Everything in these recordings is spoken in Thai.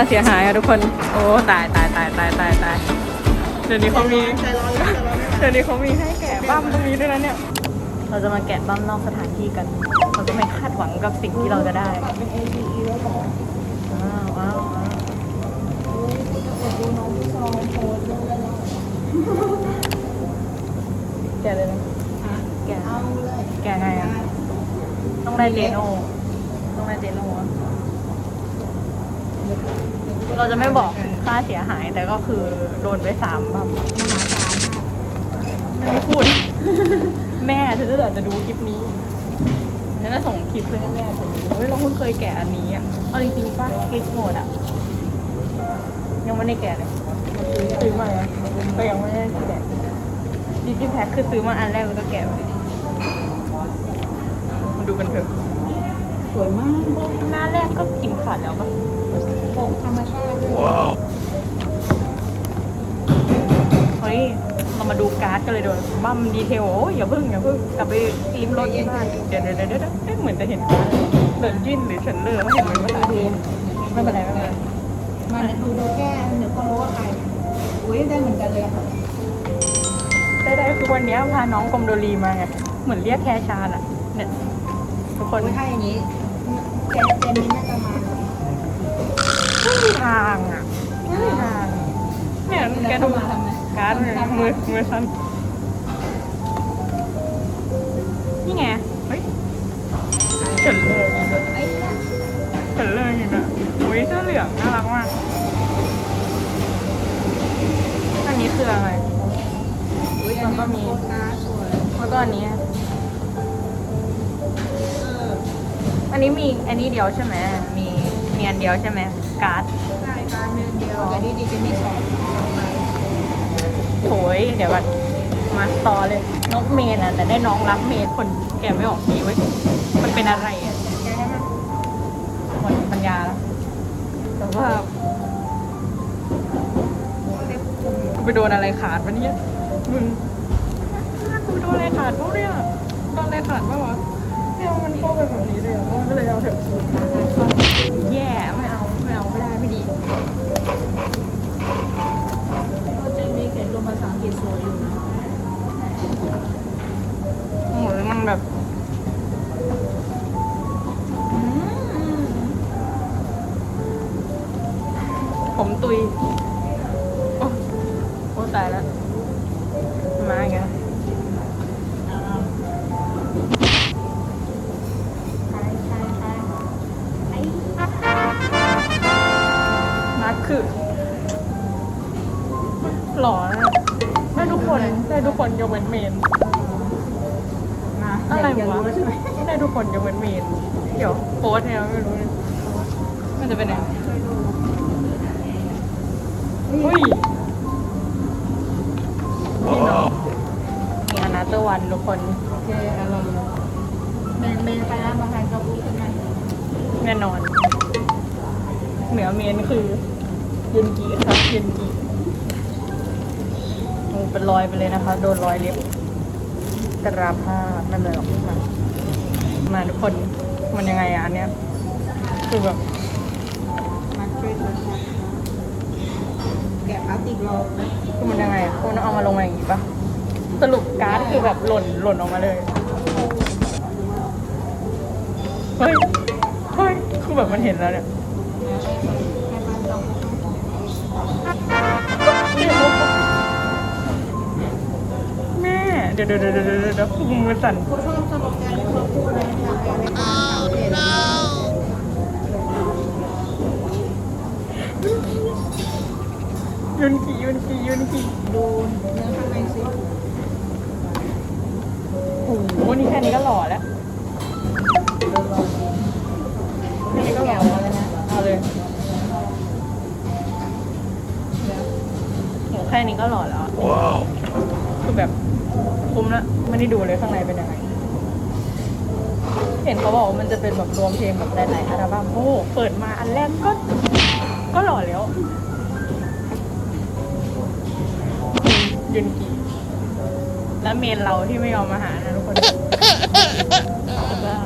ค่าเสียหายอะทุกคน โอ้ตายตายตายตายตายตายเดี๋ยวนี้เขามีใจร้อนใจร้อนเดี๋ยวนี้เขามีให้แกะบั้มตรงนี้ด้วยนะเนี่ย เราจะมาแกะบั้มนอกสถานที่กัน เราจะไม่คาดหวังกับสิ่งที่เราจะได้เป็น ACE แล้วบอกว้าวว้าวว้าวจะดูน้องพี่ซองโพสต์ด้วยแล้วแกะเลยนะแกะเอาเลยแกะไงอะต้องได้เจโน่ต้องได้เจโน่อะ เราจะไม่บอกค่าเสียหายแต่ก็คือโดนไปสามบั้มมหาศาลมากไม่พูด แม่เธอจะจะดูคลิปนี้ฉันจะส่งคลิปไปให้แม่เธอดูเฮ้ยเราเพิ่งเคยแกะอันนี้อะเอาจริงๆป่ะคลิปโหมดอะ ยังไม่ได้แกะเลยซื้อมาแล้วก็ยังไม่ได้แกะดิจิแพ็คคือซื้อมาอันแรกแล้วก็แกะไปมาดูกันเถอะสวยมากหน้าแรกก็กินขาดแล้วป่ะ ปกธรรมชาติด้วเฮ้ย เรามาดูการ์ดกันเลยโดนบัมดีเทล โอ้ยอย่าเพิ่งอย่าเพิ่งกลับไปริมรถที่บ้านเดี๋ยวเดี๋ยวเดี๋ยวเดี๋ยวเอ๊ะเหมือนจะเห็นการ์ดเดินจิ้นหรือเฉินเลอไม่เห็นเหมือนภาษาไทยไม่เป็นไรไม่เป็นไรมาดูโดแก้เดี๋ยวก็รู้ว่าใครอุ้ยได้เหมือนกันเลยค่ะได้ได้คือวันนี้พาน้องกรมโดรีมาไง เหมือนเรียกแคชานอะ เนี่ยทุกคนถ้าอย่างนี้แกเจนนี่น่าจะมา ไม่มีทางอะไม่มีทางเนี่ยแกดูการ์ดเลยมือมือสั่นนี่ไงเฮ้ยเฉินเลยไอ้เนี่ยเฉินเลยอยู่นะอุ้ยเสื้อเหลืองน่ารักมากอันนี้คืออะไรอุ้ยอันนี้โคตรน่าสวยแล้วก็อันนี้เอออันนี้มีอันนี้เดียวใช่ไหมมีมีอันเดียวใช่ไหม การ์ดใช่การเดินเดียวแต่นี่ดีจะมีสองสองใบโถยเดี๋ยวก่อนมาต่อเลยนกเมนอะ แต่ได้น้องรักเมนคนแกะไม่ออกทีเว้ยมันเป็นอะไรอะแกให้มันหมดปัญญาแล้วแต่ว่าเล็บคุมกูไปโดนอะไรขาดวะเนี่ยมึงกูไปโดนอะไรขาดพวกเนี่ยโดนอะไรขาดปะวะเนี่ยมันเข้าไปแบบนี้เลยอะมันก็เลยเอาเถอะแย่ไม่เอาไเนี่ยไม่รู้เลยมันจะเป็นยังไงเฮ้ยนี่เนาะมีอนาเตอร์วันทุกคนโอเคอารมณ์เมนเมนไปแล้วมาแทนกับลูกขึ้นมาแน่นอน เหนือเมนคือยุนกีครับยุนกีโอ้เป็นรอยไปเลยนะคะ โดนรอยเล็บกระผ้านั่นเลยออกมามาทุกคนมันยังไงอะอันเนี้ย คือแบบมาช่วยตัวฉันแกะพลาสติกรองนะคือมันยังไงอะคุณเอามาลงมาอย่างงี้ปะสรุปการ์ดคือแบบหล่นหล่นออกมาเลยเฮ้ยเฮ้ยคือแบบมันเห็นแล้วเนี่ยให้มันลองแม่เดี๋ยวเดี๋ยวเดี๋ยวเดี๋ยวเดี๋ยวมือสั่นผู้ชอบสโลแกนที่เขาพูดเลยนะแกในการทำเพจ ยุนกียุนกียุนกีดูเนื้อข้างในสิโอ้โหนี่แค่นี้ก็หล่อแล้วดูลองแค่นี้ก็หล่อแล้วนะเอาเลยโหแค่นี้ก็หล่อแล้วอะคือแบบคุ้มละไม่ได้ดูเลยข้างในเป็นยังไงเห็นเขาบอกว่ามันจะเป็นแบบรวมเพลงแบบหลายๆอัลบั้มโอ้โหเปิดมาอันแรกก็ ก็หล่อแล้ว ยุนกีและเมนเราที่ไม่ยอมมาหานะทุกคน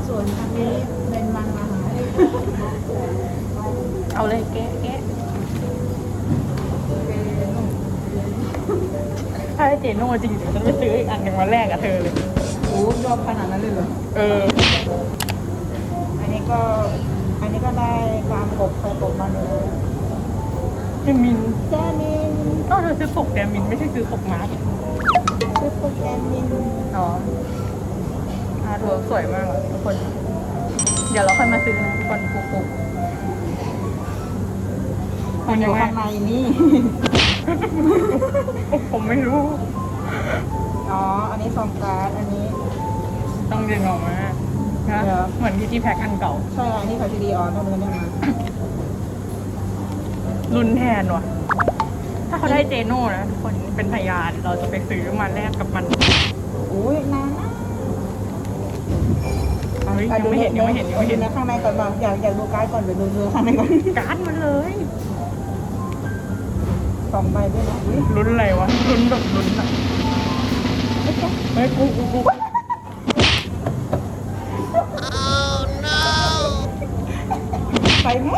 ส่วนทางนี้เป็นมันมาหาเอาเอาเลยแกะแกะถ้าได้เจโน่จริงเดี๋ยวฉันไปซื้ออีกอันหนึ่งมาแลกกับเธอเลยโอ้ยอมขนาดนั้นเลยเหรอ เออ อันนี้ก็ อันนี้ก็ได้ความกบไปกบมาเลย เดมินแจมินก็เธอซื้อปกเดมินไม่ใช่ซื้อปกมาร์คคือโปรแกรมมินอ๋ออาร์เวิร์สวยมากอะทุกคน เดี๋ยวเราค่อยมาซื้อนะทุกคนปุกปกมันอยู่ข้างในนี่ ผมไม่รู้ อ๋อ อันนี้ซองการ์ดอันนี้ ต้องดึงออกมานะเดี๋ยว เหมือนที่ที่แพ็คอันเก่า ใช่อันนี้เขาทีดีออนต้องเดินเนี่ยมา รุ่นแทนว่ะ ถ้าเขาได้เจโน่นะทุกคนเป็นพยานเราจะไปซื้อมาแลกกับมันอุ้ยนานนะเฮ้ยยังไม่เห็นยังไม่เห็นยังไม่เห็นดูข้างในก่อนบ้างอยากอยากดูการ์ดก่อนเดี๋ยวดูดูข้างในก่อนการ์ดมันเลยสองใบด้วยนะอุ๊ยลุ้นอะไรวะลุ้นแบบลุ้นอะเฮ้ยกูกูกูไปไหม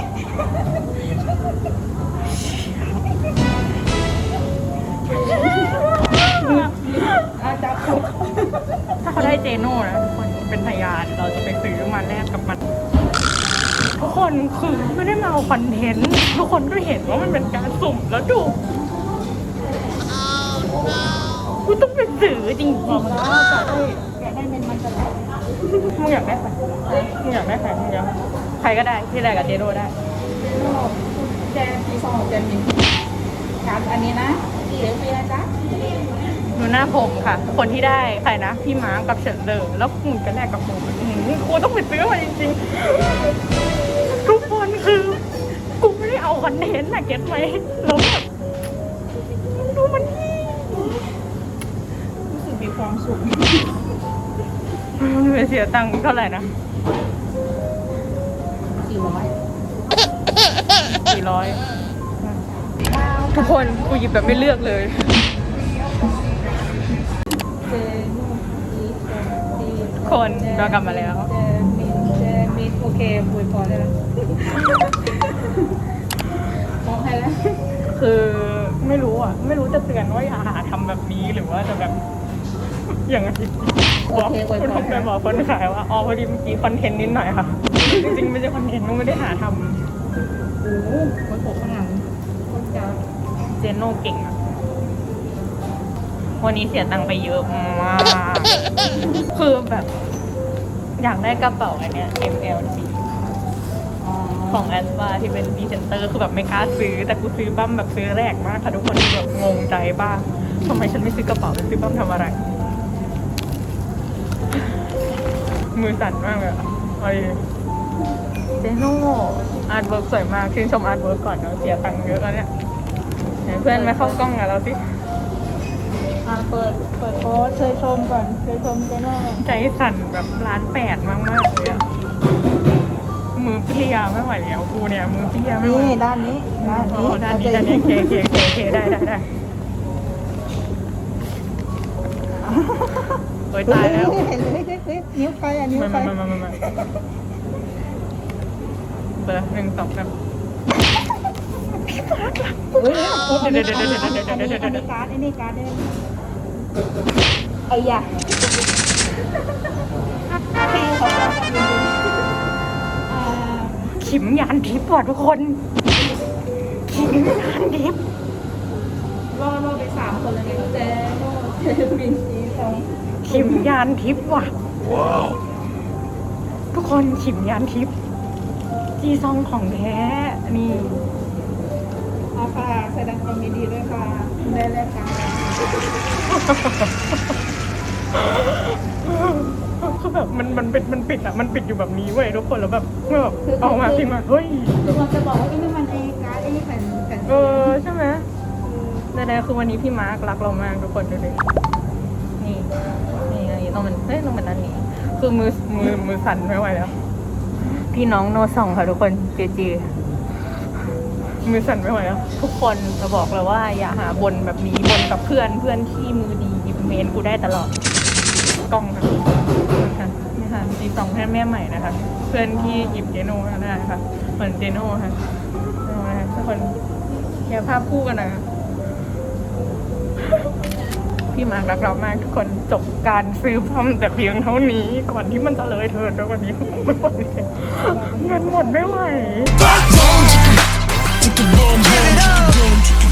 เขาได้เจโน่นะทุกคนเป็นพยานเราจะไปซื้อมาแลกกับมัน ทุกคนคือไม่ได้มาเอาคอนเทนต์ทุกคนก็เห็นว่ามันเป็นการสุ่มแล้วดูกูต้องไปซื้อจริงบอกๆแลกได้เป็นมันจะแหลกมึงอยากได้ใครมึงอยากได้ใครมึงอยากใครก็ได้ที่แรกกับเจโร่ได้แจมปีสองแจมมินการอันนี้นะเดี๋ยวฟรีนะจ๊ะ ดูหน้าผมค่ะ คนที่ได้ใครนะ พี่ม้ากับเฉินเลอแล้วมึงก็แลกกับกูอื้อหือกูต้องไปซื้อมาจริงๆ ทุกคนคือ กูไม่ได้เอาคอนเทนต์นะเก็ตไหมแล้วแบบมึงดูมันที่รู้สึกมีความสุขมึงไปเสียตังค์เท่าไหร่นะสี่ร้อยสี่ร้อยทุกคนกูหยิบแบบไม่เลือกเลยเจนูอีสตี คนเรากลับมาแล้วเจมินเจมินโอเคคุยพอได้แล้วมองให้แล้วคือไม่รู้อะ ไม่รู้จะเตือนว่าอย่าหาทำแบบนี้หรือว่าจะแบบอย่างไรบอกคุณผมไปบอกคนขายว่าอ๋อพอดีเมื่อกี้คอนเทนต์นิดหน่อยค่ะ จริงๆไม่ใช่คอนเทนต์ก็ไม่ได้หาทโอ้โหโคตรโผล่ข้างหลังโคตรจ้าำเจนโน่เก่งอะ วันนี้เสียตังค์ไปเยอะมาก คือแบบ อยากได้กระเป๋าอันเนี้ย MLG ของแอสปาที่เป็นพรีเซนเตอร์คือแบบไม่กล้าซื้อ แต่กูซื้อบั้มแบบซื้อแรกมากค่ะทุกคนแบบงงใจบ้างทำไมฉันไม่ซื้อกระเป๋าไปซื้อบั้มทำอะไร มือสั่นมากเลยอะไอเจโน่อาร์ตเวิร์กสวยมากชื่นชมอาร์ตเวิร์กก่อนเนาะเสียตังค์เยอะแล้วเนี่ยไหนเพื่อนมาเข้ากล้องกับเราสิ อ่าเปิด เปิดโพสต์เคยชมก่อนเคยชมเจโน่ใจสั่นแบบล้านแปดมากมากๆเลยอะมือเปรี้ยไม่ไหวแล้วกูเนี่ยมือเปรี้ยไม่ไหวนี่ด้านนี้ ด้านอ๋นี้อด้านนี้ด้านนี้เคเคเคเคได้ได้ได้เฮ้ยตายแล้วเห็นเลยเฮ้ยเฮ้ยนิ้วไปอะนิ้วมาไปมามามามาเบอร์หนึ่งสองสาม เฮ้ยเดี๋ยวเดี๋ยวเดี๋ยวเดี๋ยวเดี๋ยวอันเดี๋นี้ยวอันเดี๋ยวนี้การ์ดอันนี้การ์ดเนี่ยไอ้ยะให้เขาจะ ทำยังไงอ่าขิมยานทิพย์ว่ะทุกคน ขิมยานทิพย์รอรอไปสามคนเลยไงเจ๊โน่เจมินจีสองขิมยานทิพย์ว่ะทุกคนขิมยานทิพย์จีซองของแท้นี่เอาค่ะแสดงความยินดีด้วยค่ะได้เลยค่ะ คือแบบมันมันเป็นมันปิดอะมันปิดอยู่แบบนี้เว้ยทุกคนแล้วแบบแบบเอามาพิมพ์มาเฮ้ยคือเราจะบอกว่าไอ้นี่มันไอ้การ์ดไอ้นี่แผ่นแผ่นเออใช่ไหมแต่ๆคือวันนี้พี่มาร์ครักเรามากทุกคนดูดินี่นี่อันนี้ต้องมันเฮ้ยต้องเป็นอันนี้คือมือมือมือสั่นไม่ไหวแล้ว พี่น้องโนสองค่ะทุกคนเจเจ มือสั่นไม่ไหวแล้วทุกคนจะบอกเลยว่าอย่าหาบนแบบนี้บนกับเพื่อนเพื่อนที่มือดีหยิบเมนกูได้ตลอดกล้องค่ะคะนี่ค่ะจีสองเพื่แม่ใหม่นะคะ เพื่อนที่หยิบเจโน่ได้ค่ะเหมือนเจโน่ค่ะคนแชร์ภาพคู่กันนะพี่มาร์ครักเรามากทุกคนจบการซื้อพร้อมแต่เพียงเท่านี้ก่อนที่มันจะเลยเถิดแล้ววันนี้ม่ไหวแล้วเงินหมดไม่ไหว took it up.